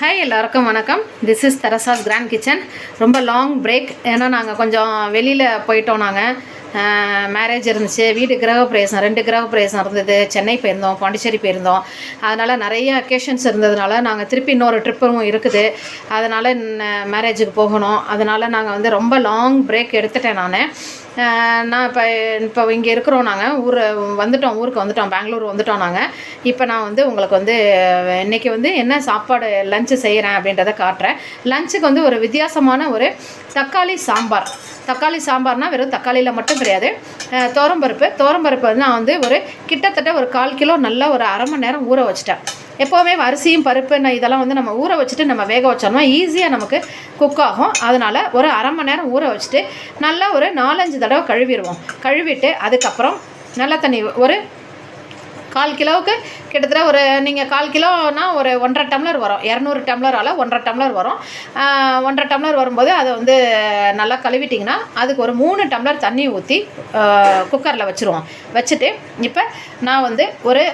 Hi எல்லாருக்கும் வணக்கம். This is Teresa's grand kitchen ரொம்ப லாங் பிரேக் ஏன்னா நாங்கள் கொஞ்சம் வெளியில் போயிட்டோம் நாங்கள் மேரேஜ் இருந்துச்சு வீடு கிரக பிரவேசம் ரெண்டு கிரக பிரவேசம் இருந்தது. சென்னை போயிருந்தோம் பாண்டிச்சேரி போயிருந்தோம். அதனால் நிறைய அக்கேஷன்ஸ் இருந்ததுனால நாங்கள் திருப்பி இன்னொரு ட்ரிப்பும் இருக்குது. அதனால் மேரேஜுக்கு போகணும். அதனால் நாங்கள் வந்து ரொம்ப லாங் பிரேக் எடுத்துட்டேன் நான். நான் இப்போ இப்போ இங்கே இருக்கிறோம் நாங்கள் ஊர் வந்துட்டோம் ஊருக்கு வந்துட்டோம் பெங்களூர் வந்துட்டோம் நாங்கள் இப்போ நான் வந்து உங்களுக்கு வந்து இன்றைக்கி வந்து என்ன சாப்பாடு லஞ்சு செய்கிறேன் அப்படின்றத காட்டுறேன். லஞ்சுக்கு வந்து ஒரு வித்தியாசமான ஒரு தக்காளி சாம்பார். தக்காளி சாம்பார்னால் வெறும் தக்காளியில் மட்டும் கிடையாது. அஹ் துவரம்பருப்பு துவரம்பருப்பு வந்து நான் வந்து ஒரு கிட்டத்தட்ட ஒரு கால் கிலோ நல்லா ஒரு அரை மணி நேரம் ஊற வச்சிட்டேன். எப்போவுமே அரிசியும் பருப்பு நான் இதெல்லாம் வந்து நம்ம ஊற வச்சுட்டு நம்ம வேக வச்சோம்னா ஈஸியாக நமக்கு குக் ஆகும். அதனால் ஒரு அரை மணி நேரம் ஊற வச்சுட்டு நல்லா ஒரு நாலஞ்சு தடவை கழுவிடுவோம். கழுவிட்டு அதுக்கப்புறம் நல்ல தண்ணி ஒரு கால் கிலோவுக்கு கிட்டத்தட்ட ஒரு நீங்கள் கால் கிலோனா ஒரு ஒன்றரை டம்ளர் வரும். இரநூறு டம்ளரால் ஒன்றரை டம்ளர் வரும். ஒன்றரை டம்ளர் வரும்போது அதை வந்து நல்லா கழுவிட்டிங்கன்னா அதுக்கு ஒரு மூணு டம்ளர் தண்ணி ஊற்றி குக்கரில் வச்சுருவோம். வச்சுட்டு இப்போ நான் வந்து ஒரு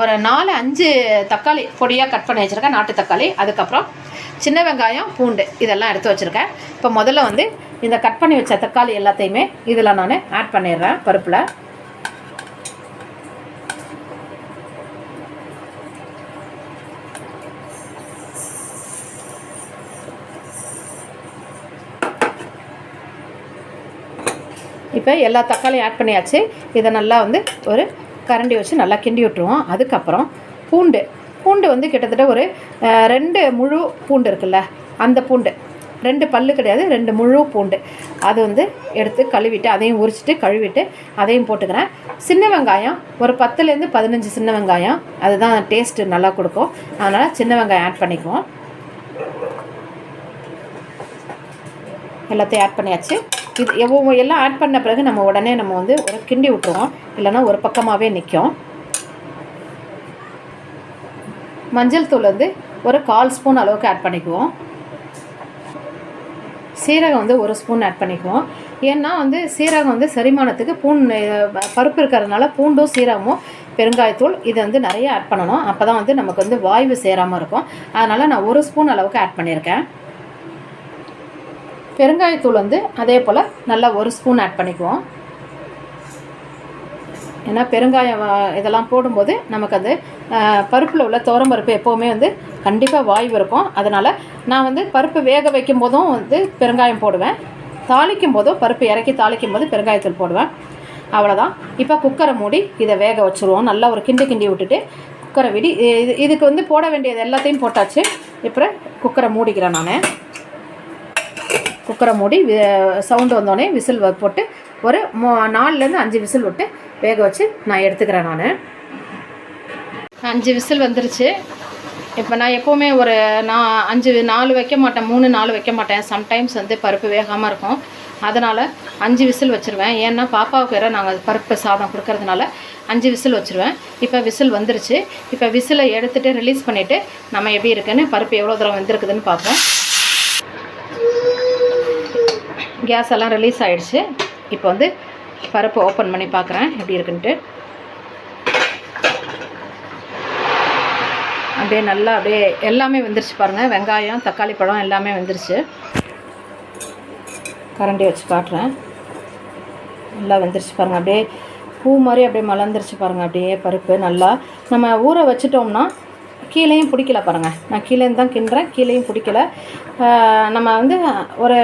ஒரு நாலு அஞ்சு தக்காளி பொடியாக கட் பண்ணி வச்சுருக்கேன். நாட்டு தக்காளி அதுக்கப்புறம் சின்ன வெங்காயம் பூண்டு இதெல்லாம் எடுத்து வச்சுருக்கேன். இப்போ முதல்ல வந்து இந்த கட் பண்ணி வச்ச தக்காளி எல்லாத்தையுமே இதில் நான் ஆட் பண்ணிடுறேன் பருப்பில். இப்போ எல்லா தக்காளியும் ஆட் பண்ணியாச்சு. இதை நல்லா வந்து ஒரு கரண்டி வச்சு நல்லா கிண்டி விட்டுருவோம். அதுக்கப்புறம் பூண்டு. பூண்டு வந்து கிட்டத்தட்ட ஒரு ரெண்டு முழு பூண்டு இருக்குல்ல அந்த பூண்டு. ரெண்டு பல்லு கிடையாது ரெண்டு முழு பூண்டு. அது வந்து எடுத்து கழுவிட்டு அதையும் உரிச்சிட்டு கழுவிட்டு அதையும் போட்டுக்கிறேன். சின்ன வெங்காயம் ஒரு பத்துலேருந்து பதினஞ்சு சின்ன வெங்காயம். அதுதான் டேஸ்ட்டு நல்லா கொடுக்கும். அதனால் சின்ன வெங்காயம் ஆட் பண்ணிக்குவோம். எல்லாத்தையும் ஆட் பண்ணியாச்சு. இது எவ்வளோ எல்லாம் ஆட் பண்ண பிறகு நம்ம உடனே நம்ம வந்து ஒரு கிண்டி விட்டுருவோம். இல்லைன்னா ஒரு பக்கமாகவே நிற்கும் மஞ்சள் தூள் வந்து ஒரு கால் ஸ்பூன் அளவுக்கு ஆட் பண்ணிக்குவோம். சீரகம் வந்து ஒரு ஸ்பூன் ஆட் பண்ணிக்குவோம். ஏன்னா வந்து சீரகம் வந்து செரிமானத்துக்கு பூண் பருப்பு இருக்கிறதுனால பூண்டும் சீரகமும் பெருங்காயத்தூள் இது வந்து நிறைய ஆட் பண்ணணும். அப்போ தான் வந்து நமக்கு வந்து வாய்வு சேராமல் இருக்கும். அதனால் நான் ஒரு ஸ்பூன் அளவுக்கு ஆட் பண்ணியிருக்கேன். பெருங்காயத்தூள் வந்து அதே போல் நல்லா ஒரு ஸ்பூன் ஆட் பண்ணிக்குவோம். ஏன்னா பெருங்காயம் இதெல்லாம் போடும்போது நமக்கு அது பருப்பில் உள்ள பருப்பு எப்போவுமே வந்து கண்டிப்பாக வாய்வு இருக்கும். அதனால் நான் வந்து பருப்பு வேக வைக்கும் போதும் வந்து பெருங்காயம் போடுவேன். தாளிக்கும் போதும் பருப்பு இறக்கி தாளிக்கும் போது பெருங்காயத்தூள் போடுவேன். அவ்வளோதான் இப்போ குக்கரை மூடி இதை வேக வச்சுருவோம். நல்லா ஒரு கிண்டி கிண்டி விட்டுட்டு குக்கரை விடி இது இதுக்கு வந்து போட வேண்டியது எல்லாத்தையும் போட்டாச்சு. இப்போ குக்கரை மூடிக்கிறேன் நான். குக்கரை மூடி சவுண்டு வந்தோடனே விசில் வ- போட்டு ஒரு மோ நாலுலேருந்து அஞ்சு விசில் விட்டு வேக வச்சு நான் எடுத்துக்கிறேன் நான். அஞ்சு விசில் வந்துருச்சு. இப்போ நான் எப்போவுமே ஒரு நான் அஞ்சு நாலு வைக்க மாட்டேன். மூணு நாலு வைக்க மாட்டேன். சம்டைம்ஸ் வந்து பருப்பு வேகாமல் இருக்கும். அதனால் அஞ்சு விசில் வச்சுருவேன். ஏன்னா பாப்பாவுக்கு வேறு நாங்கள் பருப்பு சாதம் கொடுக்கறதுனால அஞ்சு விசில் வச்சுருவேன். இப்போ விசில் வந்துருச்சு. இப்போ விசிலை எடுத்துகிட்டு ரிலீஸ் பண்ணிவிட்டு நம்ம எப்படி இருக்குன்னு பருப்பு எவ்வளோ தூரம் வந்துருக்குதுன்னு பார்ப்போம். கேஸ் எல்லாம் ரிலீஸ் ஆகிடுச்சு இப்போ வந்து பருப்பு ஓப்பன் பண்ணி பார்க்குறேன் எப்படி இருக்குன்ட்டு. அப்படியே நல்லா அப்படியே எல்லாமே வந்துருச்சு பாருங்கள் வெங்காயம் தக்காளி பழம் எல்லாமே வந்துருச்சு. கரண்டி வச்சு காட்டுறேன். நல்லா வெந்துருச்சு பாருங்கள் அப்படியே பூ மாதிரி அப்படியே மலர்ந்துருச்சு பாருங்கள் அப்படியே பருப்பு நல்லா. நம்ம ஊற வச்சிட்டோம்னா கீழேயும் பிடிக்கல பாருங்கள் நான் கீழேயும் தான் கிண்டுறேன் கீழேயும் பிடிக்கல. நம்ம வந்து ஒரு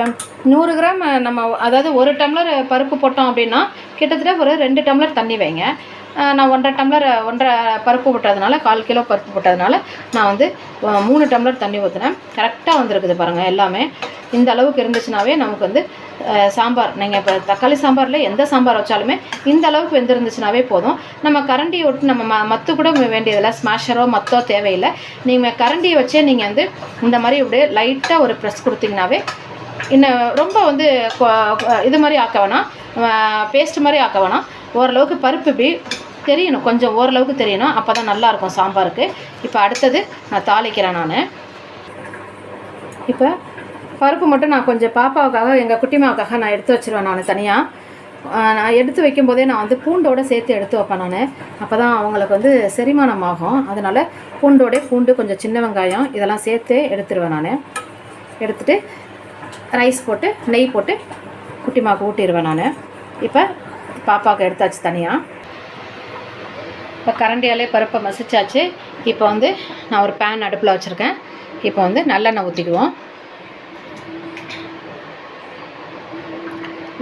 நூறு கிராம் நம்ம அதாவது ஒரு டம்ளர் பருப்பு போட்டோம் அப்படின்னா கிட்டத்தட்ட ஒரு ரெண்டு டம்ளர் தண்ணி வைங்க. நான் ஒன்றரை டம்ளர் ஒன்றரை பருப்பு போட்டதுனால கால் கிலோ பருப்பு போட்டதுனால நான் வந்து மூணு டம்ளர் தண்ணி ஊற்றினேன் கரெக்டாக வந்திருக்குது பாருங்கள் எல்லாமே. இந்த அளவுக்கு இருந்துச்சுனாவே நமக்கு வந்து சாம்பார். நீங்கள் இப்போ தக்காளி சாம்பாரில் எந்த சாம்பார் வச்சாலுமே இந்த அளவுக்கு வெந்திருந்துச்சுனாவே போதும். நம்ம கரண்டியை விட்டு நம்ம ம மத்து கூட வேண்டியதில்லை. ஸ்மாஷரோ மத்தோ தேவையில்லை. நீங்கள் கரண்டியை வச்சே நீங்கள் வந்து இந்த மாதிரி அப்படியே லைட்டாக ஒரு ப்ரெஸ் கொடுத்தீங்கனாவே இன்னும் ரொம்ப வந்து இது மாதிரி ஆக்க வேணாம். பேஸ்ட் மாதிரி ஆக்க வேணாம். ஓரளவுக்கு பருப்பு இப்படி தெரியணும். கொஞ்சம் ஓரளவுக்கு தெரியணும். அப்போ தான் நல்லாயிருக்கும் சாம்பாருக்கு. இப்போ அடுத்தது நான் தாளிக்கிறேன் நான். இப்போ பருப்பு மட்டும் நான் கொஞ்சம் பாப்பாவுக்காக எங்கள் குட்டிமாவுக்காக நான் எடுத்து வச்சுருவேன் நான் தனியாக நான் எடுத்து வைக்கும்போதே நான் வந்து பூண்டோட சேர்த்து எடுத்து வைப்பேன் நான். அப்போ தான் அவங்களுக்கு வந்து செரிமானம் ஆகும். அதனால் பூண்டோடே பூண்டு கொஞ்சம் சின்ன வெங்காயம் இதெல்லாம் சேர்த்து எடுத்துருவேன் நான். எடுத்துகிட்டு ரைஸ் போட்டு நெய் போட்டு குட்டிமாவுக்கு ஊட்டிடுவேன் நான். இப்போ பாப்பாவுக்கு எடுத்தாச்சு தனியாக இப்போ கரண்டியாலே பருப்பை மசிச்சாச்சு. இப்போ வந்து நான் ஒரு பேன் அடுப்பில் வச்சுருக்கேன். இப்போ வந்து நல்லெண்ணெய் ஊற்றிக்குவோம்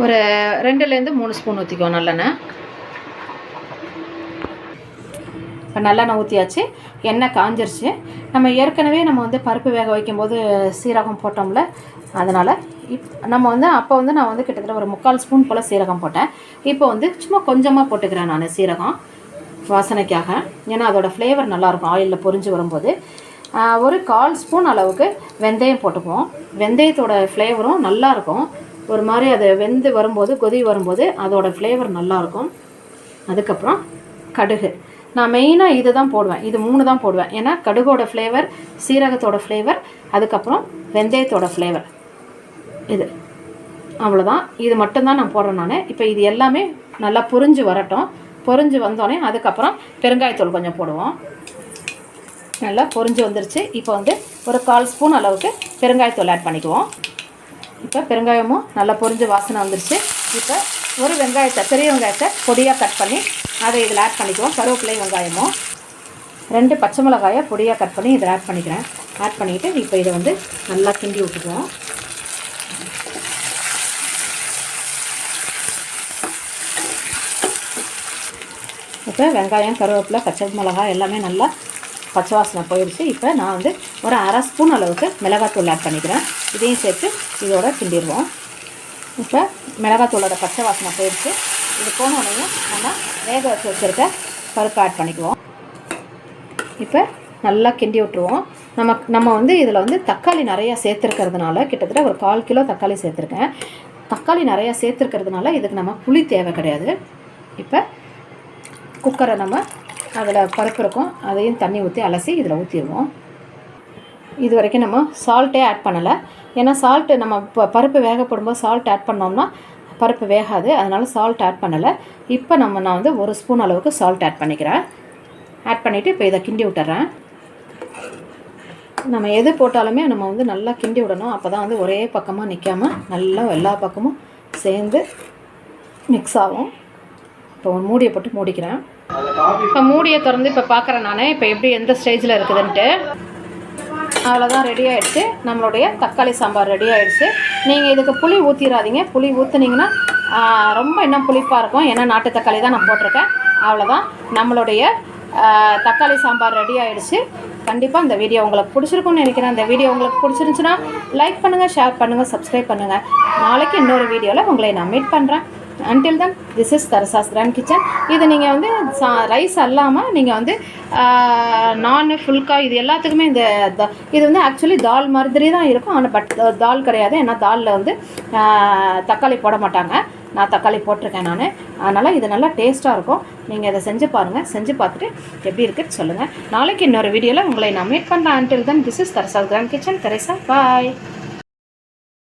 ஒரு ரெண்டுலேருந்து மூணு ஸ்பூன் ஊற்றிக்கோ நல்லெண்ணெய். இப்போ நல்லெண்ணெய் ஊற்றியாச்சு எண்ணெய் காஞ்சிருச்சு. நம்ம ஏற்கனவே நம்ம வந்து பருப்பு வேக வைக்கும்போது சீரகம் போட்டோம்ல அதனால் இப் நம்ம வந்து அப்போ வந்து நான் வந்து கிட்டத்தட்ட ஒரு முக்கால் ஸ்பூன் போல் சீரகம் போட்டேன். இப்போ வந்து சும்மா கொஞ்சமாக போட்டுக்கிறேன் நான் சீரகம் வாசனைக்காக. ஏன்னா அதோட ஃப்ளேவர் நல்லாயிருக்கும் ஆயிலில் பொரிஞ்சு வரும்போது. ஒரு கால் ஸ்பூன் அளவுக்கு வெந்தயம் போட்டுக்குவோம். வெந்தயத்தோட ஃப்ளேவரும் நல்லாயிருக்கும். ஒரு மாதிரி அது வெந்து வரும்போது கொதி வரும்போது அதோட ஃப்ளேவர் நல்லாயிருக்கும் அதுக்கப்புறம் கடுகு. நான் மெயினாக இது தான் போடுவேன். இது மூணு தான் போடுவேன். ஏன்னா கடுகோட ஃப்ளேவர் சீரகத்தோட ஃப்ளேவர் அதுக்கப்புறம் வெந்தயத்தோட ஃப்ளேவர் இது. அவ்வளோதான் இது மட்டும்தான் நான் போடுறேன் நான். இப்போ இது எல்லாமே நல்லா பொரிஞ்சு வரட்டும். பொரிஞ்சு வந்தோடனே அதுக்கப்புறம் பெருங்காயத்தூள் கொஞ்சம் போடுவோம். நல்லா பொரிஞ்சு வந்துருச்சு. இப்போ வந்து ஒரு கால் ஸ்பூன் அளவுக்கு பெருங்காயத்தூள் ஆட் பண்ணிக்குவோம். இப்போ பெருங்காயமும் நல்லா பொரிஞ்சு வாசனை வந்துருச்சு. இப்போ ஒரு வெங்காயத்தை பெரிய வெங்காயத்தை பொடியாக கட் பண்ணி அதை இதில் ஆட் பண்ணிக்குவோம். கருவேப்பிலை வெங்காயமும். ரெண்டு பச்சை மிளகாயை பொடியாக கட் பண்ணி இதில் ஆட் பண்ணிக்கிறேன். ஆட் பண்ணிவிட்டு இப்போ இதை வந்து நல்லா கிண்டி விட்டுக்குவோம். இப்போ வெங்காயம் கருவேப்பிலை பச்சை மிளகாய் எல்லாமே நல்லா பச்சை வாசனை போயிடுச்சு. இப்போ நான் வந்து ஒரு அரை ஸ்பூன் அளவுக்கு மிளகாத்தூள் ஆட் பண்ணிக்கிறேன். இதையும் சேர்த்து இதோட கிண்டிடுவோம். இப்போ மிளகாத்தூளோட பச்சை வாசனை போயிடுச்சு. இது போன உடனே நம்ம வேக வச்சு வச்சுருக்க பருப்பு ஆட் பண்ணிக்குவோம். இப்போ நல்லா கிண்டி விட்டுருவோம். நம்ம நம்ம வந்து இதில் வந்து தக்காளி நிறையா சேர்த்துருக்கிறதுனால கிட்டத்தட்ட ஒரு கால் கிலோ தக்காளி சேர்த்துருக்கேன். தக்காளி நிறையா சேர்த்துருக்கிறதுனால இதுக்கு நம்ம புளி தேவை கிடையாது. இப்போ குக்கரை நம்ம அதில் பருப்பு இருக்கும். அதையும் தண்ணி ஊற்றி அலசி இதில் ஊற்றிடுவோம் இது வரைக்கும் நம்ம சால்ட்டே ஆட் பண்ணலை. ஏன்னா சால்ட்டு நம்ம இப்போ பருப்பு வேக போடும்போது சால்ட் ஆட் பண்ணோம்னா பருப்பு வேகாது. அதனால் சால்ட் ஆட் பண்ணலை. இப்போ நம்ம நான் வந்து ஒரு ஸ்பூன் அளவுக்கு சால்ட் ஆட் பண்ணிக்கிறேன். ஆட் பண்ணிவிட்டு இப்போ இதை கிண்டி விட்டுறேன். நம்ம எது போட்டாலுமே நம்ம வந்து நல்லா கிண்டி விடணும். அப்போ தான் வந்து ஒரே பக்கமாக நிற்காம நல்லா எல்லா பக்கமும் சேர்ந்து மிக்ஸ் ஆகும். இப்போ மூடியை போட்டு மூடிக்கிறேன். இப்போ மூடியை திறந்து இப்போ பார்க்குறேன் நான். இப்போ எப்படி எந்த ஸ்டேஜில் இருக்குதுன்ட்டு. அவ்வளோதான் ரெடி ஆகிடுச்சு நம்மளுடைய தக்காளி சாம்பார் ரெடி ஆகிடுச்சு நீங்கள் இதுக்கு புளி ஊற்றிடாதீங்க புளி ஊற்றுனீங்கன்னா ரொம்ப இன்னும் புளிப்பாக இருக்கும். ஏன்னா நாட்டு தக்காளி தான் நான் போட்டிருக்கேன். அவ்வளோதான் நம்மளுடைய தக்காளி சாம்பார் ரெடி ஆகிடுச்சு கண்டிப்பாக இந்த வீடியோ உங்களுக்கு பிடிச்சிருக்கும்னு நினைக்கிறேன். இந்த வீடியோ உங்களுக்கு பிடிச்சிருந்துச்சுன்னா லைக் பண்ணுங்கள் ஷேர் பண்ணுங்கள் சப்ஸ்கிரைப் பண்ணுங்கள் நாளைக்கு இன்னொரு வீடியோவில் உங்களை நான் மீட் பண்ணுறேன் until then this is Teresa's grand kitchen இது நீங்கள் வந்து சா ரைஸ் அல்லாமல் நீங்கள் வந்து நான் ஃபுல்கா இது எல்லாத்துக்குமே இந்த இது வந்து ஆக்சுவலி தால் மாதிரி தான் இருக்கும். ஆனால் பட் தால் கிடையாது. ஏன்னா தாலில் வந்து தக்காளி போட மாட்டாங்க. நான் தக்காளி போட்டிருக்கேன் நான். அதனால் இது நல்லா டேஸ்ட்டாக இருக்கும். நீங்கள் இதை செஞ்சு பாருங்கள் செஞ்சு பார்த்துட்டு எப்படி இருக்குன்னு சொல்லுங்கள் நாளைக்கு இன்னொரு வீடியோவில் உங்களை நான் மீட் பண்ணுறேன் until then this is Teresa's grand kitchen Teresa bye